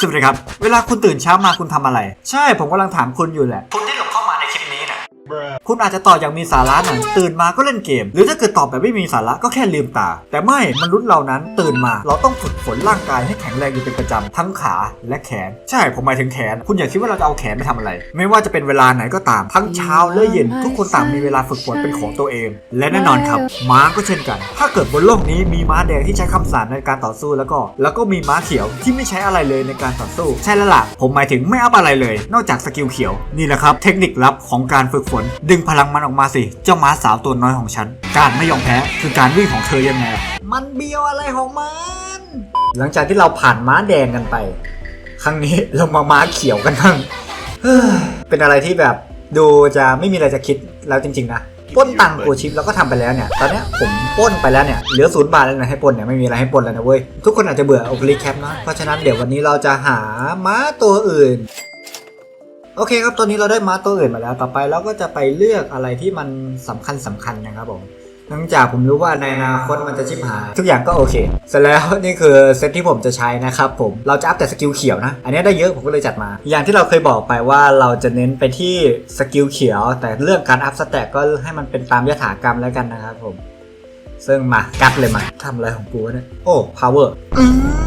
สวัสดีครับ เวลาคุณตื่นเช้ามาคุณทำอะไร ใช่ผมกำลังถามคุณอยู่แหละคุณที่หลบ คุณอาจจะตอบอย่างมีสาระหน่อยตื่นมาก็เล่นเกม หรือถ้าเกิดตอบแบบไม่มีสาระก็แค่ลืมตา แต่ไม่มนุษย์เรานั้นตื่นมาเราต้องฝึกฝนร่างกายให้แข็งแรงอยู่เป็นประจำทั้งขาและแขน ใช่ผมหมายถึงแขน คุณอย่าคิดว่าเราจะเอาแขนไปทำอะไร ไม่ว่าจะเป็นเวลาไหนก็ตามทั้งเช้าและเย็น ทุกคนต่างมีเวลาฝึกฝนเป็นของตัวเอง และแน่นอนครับ ม้าก็เช่นกัน ถ้าเกิดบนโลกนี้มีม้าแดงที่ใช้คำสารในการต่อสู้แล้วก็ แล้วก็มีม้าเขียวที่ไม่ใช้อะไรเลยในการต่อสู้ ใช่แล้วล่ะผมหมายถึงไม่อัพอะไรเลย นอกจากสกิลเขียวนี่แหละครับ เทคนิคลับของการฝึกฝนดึงพลังมันออกมาสิเจ้าม้าสาวตัวน้อยของฉัน การไม่ยอมแพ้คือการวิ่งของเธอยังไง มันเบียวอะไรของมัน หลังจากที่เราผ่านม้าแดงกันไป ครั้งนี้เรามาม้าเขียวกันบ้างเฮ้ยเป็นอะไรที่แบบดูจะไม่มีอะไรจะคิดแล้วจริง ๆ นะป้นตังค์กูชิปแล้วก็ทำไปแล้วเนี่ย ตอนนี้ผมป้นไปแล้วเนี่ยเหลือศูนย์บาทแล้วนะให้ป้นเนี่ยไม่มีอะไรให้ป้นแล้วนะเว้ยทุกคนอาจจะเบื่อโอคลิแคปนะเพราะฉะนั้นเดี๋ยววันนี้เราจะหาม้าตัวอื่น โอเคครับตอนนี้เราได้มาตัวอื่นมาแล้ว ต่อไปเราก็จะไปเลือกอะไรที่มันสำคัญสำคัญนะครับผมเนื่องจากผมรู้ว่าในอนาคตมันจะชิบหาย ทุกอย่างก็โอเค เสร็จแล้วนี่คือเซตที่ผมจะใช้นะครับผมเราจะอัพแต่สกิลเขียวนะ อันนี้ได้เยอะผมก็เลยจัดมา อย่างที่เราเคยบอกไปว่าเราจะเน้นไปที่สกิลเขียว แต่เรื่องการอัพสแต็กก็ให้มันเป็นตามยถากรรมแล้วกันนะครับผม ซึ่งมากัดเลยมาทำอะไรของกูเนี่ยโอ้ power อืม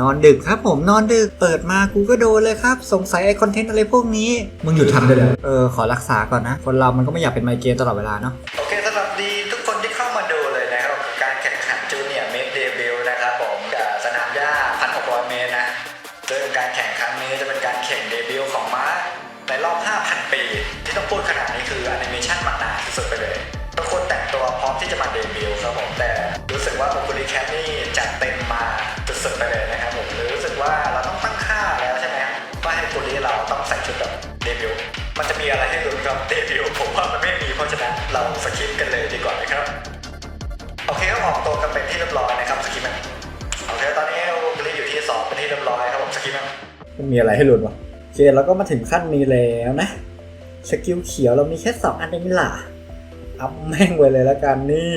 นอนดึกครับผมนอนดึกเปิดมากูก็โดนเลยครับ สงสัยไอคอนเทนต์อะไรพวกนี้ มึงหยุดทำได้เลยเออ ขอรักษาก่อนนะ คนเรามันก็ไม่อยากเป็นไมเกรนตลอดเวลาเนาะโอเคสำหรับดีทุกคนที่เข้ามาดูเลยนะครับการแข่งขันจูเนียร์เมดเดบิวนะครับผมกับสนามหญ้า1,600 เมตรนะซึ่งการแข่งครั้งนี้จะเป็นการแข่งเดบิวของม้าในรอบ 5,000 ปี ที่ต้องพูดขนาดนี้คือแอนิเมชันมันนานที่สุดไปเลยทุกคนแต่งตัวพร้อมที่จะมาเดบิวต์ครับผมแต่รู้สึกว่าโอคุลิแคปนี่จัดเต็มมา สุดๆไปเลยนะครับผมหรือรู้สึกว่าเราต้องตั้งค่าแล้วใช่ไหมว่าให้โอคุลิเราต้องใส่ชุดแบบเดบิวต์มันจะมีอะไรให้ลุ้นครับเดบิวต์ผมว่ามันไม่มีเพราะฉะนั้นเราสคิปกันเลยดีกว่านะครับโอเคก็ออกตัวกันเป็นที่เรียบร้อยนะครับสคิปมันโอเคตอนนี้โอคุลิอยู่ที่สองเป็นที่เรียบร้อยครับผมสคิปมันมันมีอะไรให้ลุ้นวะโอเคเราก็มาถึงขั้นนี้แล้วนะสกิลเขียวเรามีแค่สองอันเองล่ะอัพแม่งไว้เลยแล้วกันนี่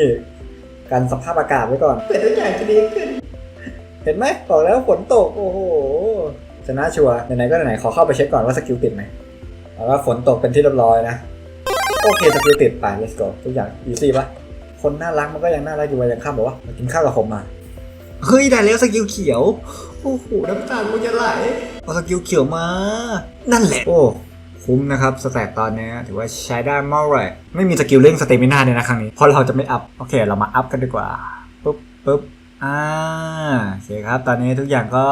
กันสภาพอากาศไว้ก่อนเป็นทุกอย่างจะดีขึ้น เห็นไหมบอกแล้วฝนตก โอ้โหชนะชัวร์ไหนๆก็ไหนๆขอเข้าไปเช็คก่อนว่าสกิลติดไหมเอาว่าฝนตกเป็นที่เรียบร้อยนะ โอเคสกิลติดไป let's go ทุกอย่าง easy ปะคนน่ารักมันก็ยังน่ารักอยู่วันยังข้ามบอกว่ามากินข้าวกับผมมาเฮ้ยได้แล้วสกิลเขียว โอ้โหน้ำตากูจะไหลเอาสกิลเขียวมา นั่นแหละ โอ้คุ้มนะครับสแต็กตอนนี้ถือว่าใช้ได้มากเลยไม่มีสกิลเร่งสเตมิน่าเลยนะครั้งนี้เพราะเราจะไม่อัพ โอเค เรามาอัพกันดีกว่า ปุ๊บปุ๊บ อ่าโอเคครับ ตอนนี้ทุกอย่างก็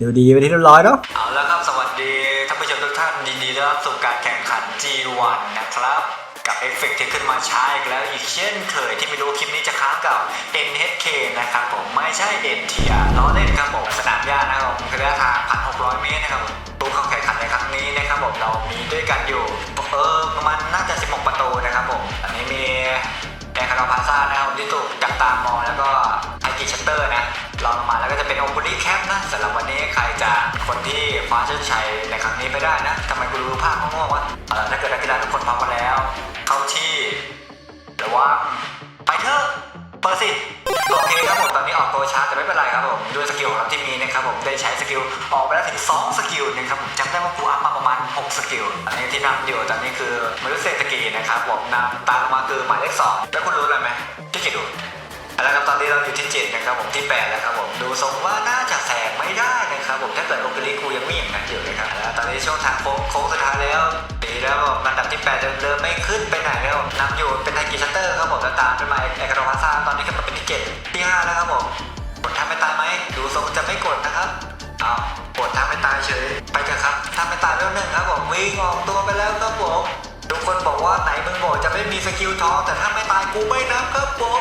ดูดีไปที่เรียบร้อยเนาะเอาละครับ สวัสดีท่านผู้ชมทุกท่านยินดีต้อนรับสู่การแข่งขัน G1 นะครับ กับเอฟเฟกต์ที่ขึ้นมาใช้อีกแล้วอีกเช่นเคยที่ไม่รู้คลิปนี้จะค้างกับ NHK นะครับผมไม่ใช่ NTR ล้อเล่นครับผมสนามหญ้านะครับผมระยะทาง 1,600 เมตรนะครับผมผู้เข้าแข่งขันในครั้งนี้นะครับผมเรามีด้วยกันอยู่เออประมาณน่าจะ 16 ประตูนะครับผมอันนี้มีแดนคาราพาซ่านะครับที่ถูกจับตามองแล้วก็ อกิชัตเตอร์นะลองลงมาแล้วก็จะเป็นโอคุลิแคปนะสำหรับวันนี้ใครจะคนที่คว้าเส้นชัยในครั้งนี้ไปได้นะทำไมกูรู้ภาพง่วงวะถ้าเกิดนักกีฬาทุกคนพร้อมมาแล้ว เข้าที่ระวังไปเถอะเปิดสิโอเคครับผมตอนนี้ออกตัวช้าแต่ไม่เป็นไรครับผมด้วยสกิลของเราที่มีนะครับผมได้ใช้สกิลออกไปแล้วถึง 2 สกิลนะครับผมจำได้ว่ากูอัพมาประมาณ 6 สกิลอันนี้ที่นำอยู่ตอนนี้คือมนุษย์เศรษฐกิจนะครับผมนำตามมาคือหมายเลขสองแล้ว ตอนนี้เราอยู่ที่7นะครับผมที่8แล้วครับผมดูทรงว่าน่าจะแซงไม่ได้นะครับผมถ้าเกิดโอเปริกูยังไม่อย่างนั้นอยู่นะครับแล้วตอนนี้ช่วงทางโค้งสุดท้ายแล้วดีแล้วผมลำดับที่8เดินเดินไม่ขึ้นไปไหนแล้วนำอยู่เป็นไทกิชัตเตอร์ครับผมแล้วตามขึ้นมาเอกราพาซาตอนนี้ขึ้นมาเป็นที่เจ็ดที่5แล้วครับผมกดทำไม่ตายไหมดูทรงจะไม่กดนะครับเอากดทำไม่ตายเฉยไปเถอะครับทำไม่ตายเรื่องหนึ่งครับผมวิ่งออกตัวไปแล้วครับผมทุกคนบอกว่าไหนมึงบอกจะไม่มีสกิลทองแต่ถ้าไม่ตายกูไม่นับครับผม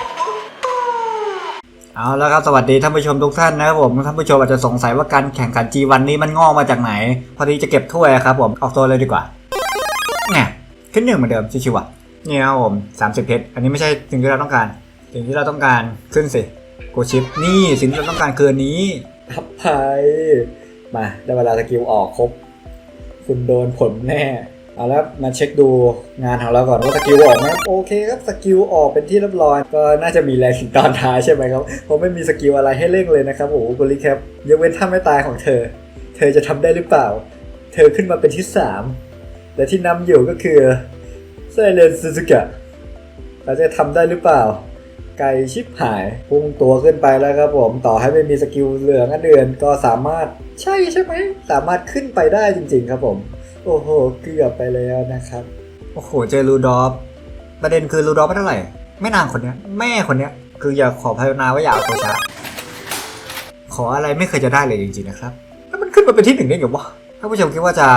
เอาแล้วครับสวัสดีท่านผู้ชมทุกท่านนะครับผมท่านผู้ชมอาจจะสงสัยว่าการแข่งขัน G1 นี้มันงอกมาจากไหน พอดีจะเก็บถ้วยครับผมออกตัวเลยดีกว่าเนี่ยขึ้นหนึ่งเหมือนเดิมชิวๆอ่นี่ครับผม30เพชรอันนี้ไม่ใช่สิ่งที่เราต้องการ สิ่งที่เราต้องการขึ้นสิโกชิปนี่สิ่งที่เราต้องการคือนนี้อัพไพมาได้เวลาสกิลออกครบ คุณโดนผลแน่ เอาแล้วมาเช็คดูงานของเราก่อนว่าสกิลออกไหมโอเคครับสกิลออกเป็นที่เรียบร้อย ก็น่าจะมีแรงถึงตอนท้ายใช่ไหมครับเพราะไม่มีสกิลอะไรให้เร่งเลยนะครับโอ้โหกุลิแคปยกเว้นถ้าไม่ตายของเธอ เธอจะทำได้หรือเปล่า เธอขึ้นมาเป็นที่สามแต่ที่นำอยู่ก็คือไซเลนซูซูกะเราจะทำได้หรือเปล่า ไก่ชิบหายพุ่งตัวขึ้นไปแล้วครับผมต่อให้ไม่มีสกิลเหลืองอันเดือนก็สามารถใช่ใช่ไหมสามารถขึ้นไปได้จริง ๆ ครับผม โอ้โห เกือบไปแล้วนะครับ โอ้โห เจอรูดอฟประเด็นคือรูดอฟไม่เท่าไหร่แม่นางคนเนี้ย แม่คนเนี้ย คืออยากขอพายนาว่าอยากเอาตัวช้าขออะไรไม่เคยจะได้เลยจริงๆนะครับ แล้วมันขึ้นมาเป็นที่หนึ่งได้ไงวะท่านผู้ชมคิดว่าจะ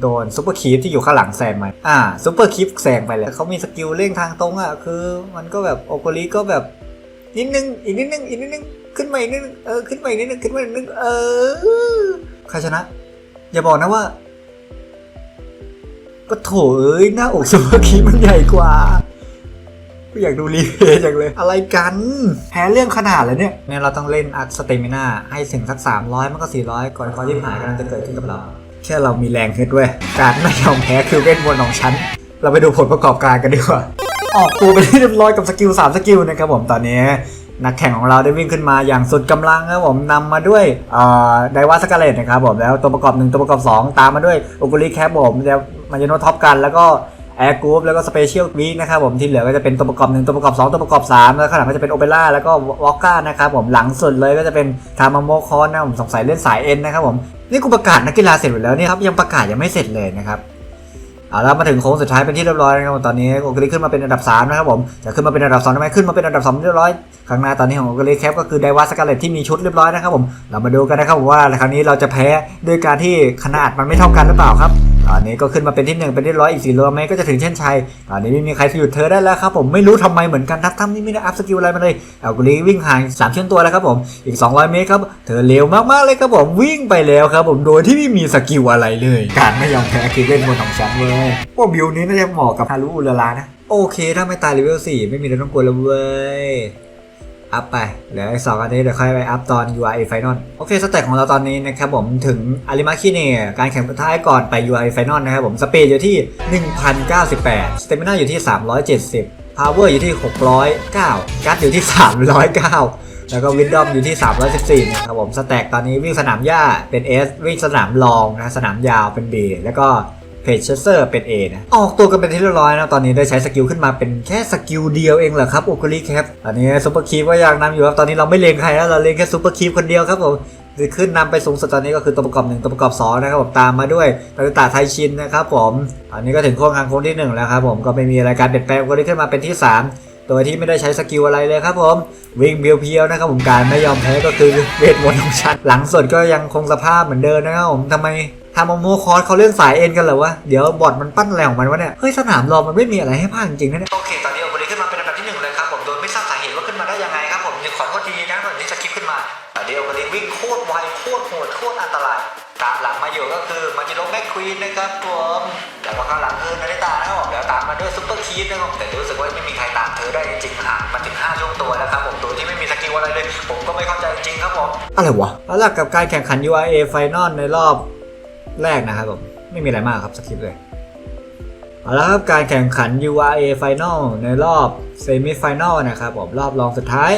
โดนซุปเปอร์คีฟที่อยู่ข้างหลังแซงไหมอ่าซุปเปอร์คีฟแซงไปเลยเขามีสกิลเร่งทางตรงอะ คือมันก็แบบโอโกริก็แบบนิดนึง อีกนิดนึง อีกนิดนึง ขึ้นมาอีกนิดนึง เออ ขึ้นมาอีกนิดนึง ขึ้นมาอีกนิดนึง เออ ใครชนะ อย่าบอกนะว่า ก็โถเอ้ยหน้าอกซุปเปอร์คีมันใหญ่กว่ากูอยากดูรีเพลย์จังเลย อะไรกัน แพ้เรื่องขนาดเลยเนี่ยเนี่ยเราต้องเล่นอัดสเตมินาให้ถึงสัก 300 มันก็ 400 ก่อนความที่หายกำลังจะเกิดขึ้นกับเรา แค่เรามีแรงขึ้นด้วย การไม่ยอมแพ้คือเวทมนต์ของฉัน เราไปดูผลประกอบการกันดีกว่า ออกตัวไปที่เรียบร้อยกับสกิล 3 สกิลนะครับผมตอนนี้ นักแข่งของเราได้วิ่งขึ้นมาอย่างสุดกำลังครับผมนำมาด้วยไดวาสกาเลตนะครับผมแล้วตัวประกอบ 1 ตัวประกอบ 2 ตามมาด้วยโอกุลิแคปผมแล้ว มาเยโนท็อปกันแล้วก็แอร์กรุ๊ปแล้วก็สเปเชียลวีคนะครับผมที่เหลือก็จะเป็นตัวประกอบ1ตัวประกอบ2ตัวประกอบ3แล้วข้างหลังก็จะเป็นโอเปร่าแล้วก็วอลก้านะครับผมหลังสุดเลยก็จะเป็นทามาโมคอนนะผมสงสัยเล่นสายเอ็นนะครับผมนี่กูประกาศนักกีฬาเสร็จหมดแล้วเนี่ยครับยังประกาศยังไม่เสร็จเลยนะครับเอาแล้วมาถึงโค้งสุดท้ายเป็นที่เรียบร้อยนะครับตอนนี้โอเกลิขึ้นมาเป็นอันดับ3นะครับผมจะขึ้นมาเป็นอันดับ2ทำไมขึ้นมาเป็นอันดับ2เรียบร้อยข้างหน้าตอนนี้ของโอเกลิแคปก็คือไดวาสกาเลตที่มีชุดเรียบร้อยนะครับผมเรามาดูกันนะครับว่าครั้งนี้เราจะแพ้ด้วยการที่ขนาดมันไม่เท่ากันหรือเปล่าครับ ตอนนี้ก็ขึ้นมาเป็นที่หนึ่งเป็นที่ร้อยอีกสี่โลเมตรก็จะถึงเช่นชัยตอนนี้ไม่มีใครหยุดเธอได้แล้วครับผมไม่รู้ทำไมเหมือนกันทับทั้งนี่ไม่ได้อัพสกิลอะไรมาเลยโอเกลิวิ่งห่างสามเช่นตัวแล้วครับผมอีก 200 เมตรครับเธอเร็วมากๆเลยครับผมวิ่งไปแล้วครับผมโดยที่ไม่มีสกิลอะไรเลย การไม่ยอมแพ้คือเล่นบนของฉันเว้ยพวกบิวนี้น่าจะเหมาะกับฮารุอุลาลานะโอเคถ้าไม่ตายเลเวล4ไม่มีอะไรต้องกลัวแล้วเว้ย อัพไปเหลืออีกสองอันนี้เดี๋ยวค่อยไปอัพตอน URA Final โอเคสเต็ปของเราตอนนี้นะครับผมถึงอาริมาคิเน่การแข่งสุดท้ายก่อนไป URA Final นะครับผมสเปดอยู่ที่ 1098 สเตมินาอยู่ที่ 370 Power อยู่ที่ 609 การ์ดอยู่ที่ 309แล้วก็วินดอมอยู่ที่ 314 นะครับผม สแต็กตอนนี้วิ่งสนามหญ้าเป็น S วิ่งสนามรองนะ สนามยาวเป็น B แล้วก็ เพจเชสเซอร์เป็น A นะออกตัวกันเป็นที่เรียบร้อยนะตอนนี้ได้ใช้สกิลขึ้นมาเป็นแค่สกิลเดียวเองเหรอครับโอเคุลิแคปอันนี้ซุปเปอร์คีปก็ยังนำอยู่ครับตอนนี้เราไม่เลงใครแล้วเราเลงแค่ซุปเปอร์คีปคนเดียวครับผมจะขึ้นนำไปสูงสุดตอนนี้ก็คือตัวประกอบ1ตัวประกอบ2นะครับผมตามมาด้วยตาตาไทชินนะครับผมอันนี้ก็ถึงโค้งกลางโค้งที่ 1 แล้วครับผมก็ไม่มีอะไรการเปลี่ยนแปลงก็ได้ขึ้นมาเป็นที่ 3 ตัวที่ไม่ได้ใช้สกิลอะไรเลยครับผมวิ่งเพียวๆนะครับผมการไม่ยอมแพ้ก็คือเวทมนต์ของฉันหลังสดก็ยังคงสภาพเหมือนเดิมนะครับผมทำไมทำโมโมคอสเขาเล่นสายเอ็นกันเหรอวะเดี๋ยวบอดมันปั้นแรงของมันวะเนี่ยเฮ้ยสนามรอมันไม่มีอะไรให้พังจริงๆนะเนี่ยโอเคตอนนี้ คือมาจิโร่แม็กควีนนะครับผมแล้วก็ข้างหลังคือนาริตานะครับผมแล้วตามมาด้วยซุปเปอร์คีฟนะครับแต่รู้สึกว่าไม่มีใครตามเธอได้จริงๆห่างมาถึง5ช่วงตัวแล้วครับผมตัวที่ไม่มีสกิลอะไรเลย ผมก็ไม่เข้าใจจริงครับผมอะไรวะแล้วหลักกับการแข่งขัน URA Final ในรอบแรกนะครับผมไม่มีอะไรมากครับสคริปเลยเอาละครับการแข่งขัน URA Final ในรอบ Semi Final นะครับผมรอบรองสุดท้าย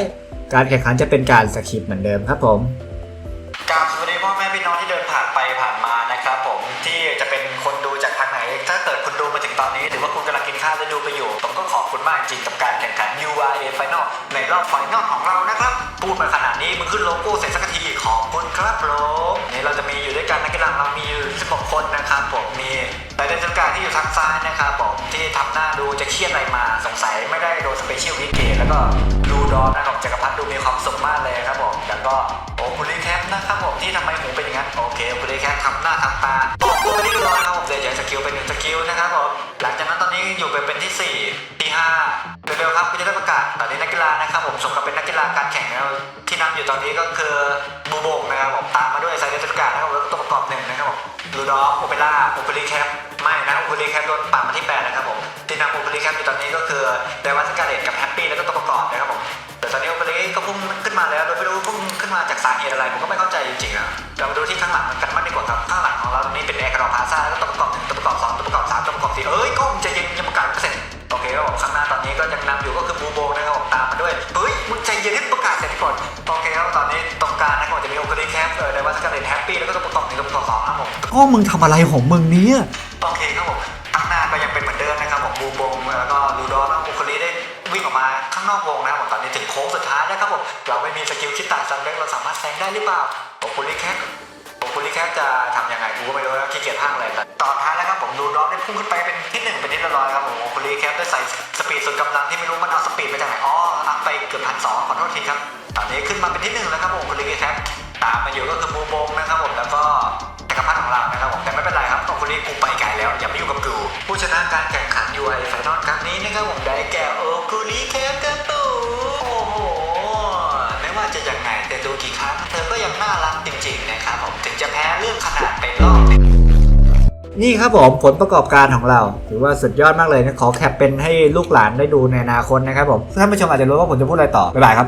การแข่งขันจะเป็นการสคริปเหมือนเดิมครับผม ตอนนี้ถือว่าคุณกำลังกินข้าวและดูไปอยู่ ผมก็ขอบคุณมากจริงกับการแข่งขัน URA Final ในรอบไฟนอลของเรานะครับ พูดมาขนาดนี้มึงขึ้นโลโก้เสร็จสักทีขอบคุณครับผมนี่เราจะมีอยู่ด้วยกันนักกีฬาเรามีอยู่16คนนะครับผมมีรายเดนสการที่อยู่ทางซ้ายนะครับผมที่ทำหน้าดูจะเครียดอะไรมาสงสัยไม่ได้โดนสเปเชียลวิกเกตแล้วก็ลูดอนนะครับจักรพัฒน์ดูมีความสุขมากเลยครับผมแล้วก็โอ้คุณลิแคปนะครับผมที่ทำไมหูเป็นอย่างนั้นโอเคคุณลิแคปทำหน้าทำตาออกตัวที่เรียบร้อยครับผมเดี๋ยวจะสกิลเป็นหนึ่งสกิลนะครับผม ลังจากนั้นตอนนี้อยู่ไปเป็นที่สี่ที่ห้าเร็วๆครับก็จะได้ประกาศตอนนี้นักกีฬานะครับผมสมกับเป็นนักกีฬาการแข่งแล้วที่นำอยู่ตอนนี้ก็คือบูโบกนะครับผมตามมาด้วยไซเดนสการนะครับแล้วก็ตัวประกอบหนึ่งนะครับผมลูดอฟโอเปร่าโอคุลิแคปไม่นะโอคุลิแคปโดนปัดมาที่แปดนะครับผมที่นำโอคุลิแคปอยู่ตอนนี้ก็คือเดวัสกาเลตกับแฮปปี้แล้วก็ตัวประกอบนะครับผม อนนี้โอเปเรก็พุ่งขึ้นมาแล้วโดยไม่รู้พุ่งขึ้นมาจากสาเหตุอะไรผมก็ไม่เข้าใจจริงๆนะเราดูที่ข้างหลังกันมากดีกว่าครับข้างหลังของเราตรงนี้เป็นแอร์คาร์ดพาซ่าแล้วตัวประกอบหนึ่งตัวประกอบสองตัวประกอบสามตัวประกอบสี่เอ้ยก็จะย็นยังประกาศไม่เสร็จโอเคครับผมข้างหน้าตอนนี้ก็ยังนำอยู่ก็คือบูโบนะครับผมตามมาด้วยเฮ้ยมุ่งใจเย็นนิดประกาศเสร็จก่อนโอเคครับตอนนี้ตรงกลางนะครับผมจะมีโอเปเรแคปเลยแต่ว่าสกาเลนแฮปปี้แล้วก็ตัวประกอบหนึ่งตัวประกอบสองครับผมโอ้มึงทำอะไรของมึงเนี่ย งได้หรือเปล่าบุคลีแคปบุคลีแคปจะทำยังไงกูก็ไม่รู้นะขี้เกียจพากเลยแต่ตอนท้ายแล้วครับผมลูดอนได้พุ่งขึ้นไปเป็นที่หนึ่งเป็นที่เรียบร้อยครับผมบุคลีแคปได้ใส่สปีดสุดกำลังที่ไม่รู้มันเอาสปีดไปจากไหนอ๋ออัพไปเกือบพันสองขอโทษทีครับตอนนี้ขึ้นมาเป็นที่หนึ่งแล้วครับผมบุคลีแคปตามมาอยู่ก็คือบูบงนะครับผมแล้วก็จักรพรรดิของเรานะครับผมแต่ไม่เป็นไรครับขอคนนี้กูไปไกลแล้วอย่ามายุ่กับกูผู้ชนะการแข่งขัน UI ไฟนอลครั้งนี้นะครับผมได้แก่โอคุริเคปกันตู เป็นรอบนี่ครับผมผลประกอบการของเราถือว่าสุดยอดมากเลยนะขอแคปเป็นให้ลูกหลานได้ดูในอนาคตนะครับผมท่านผู้ชมอาจจะรู้ว่าผมจะพูดอะไรต่อบ๊ายบายครับ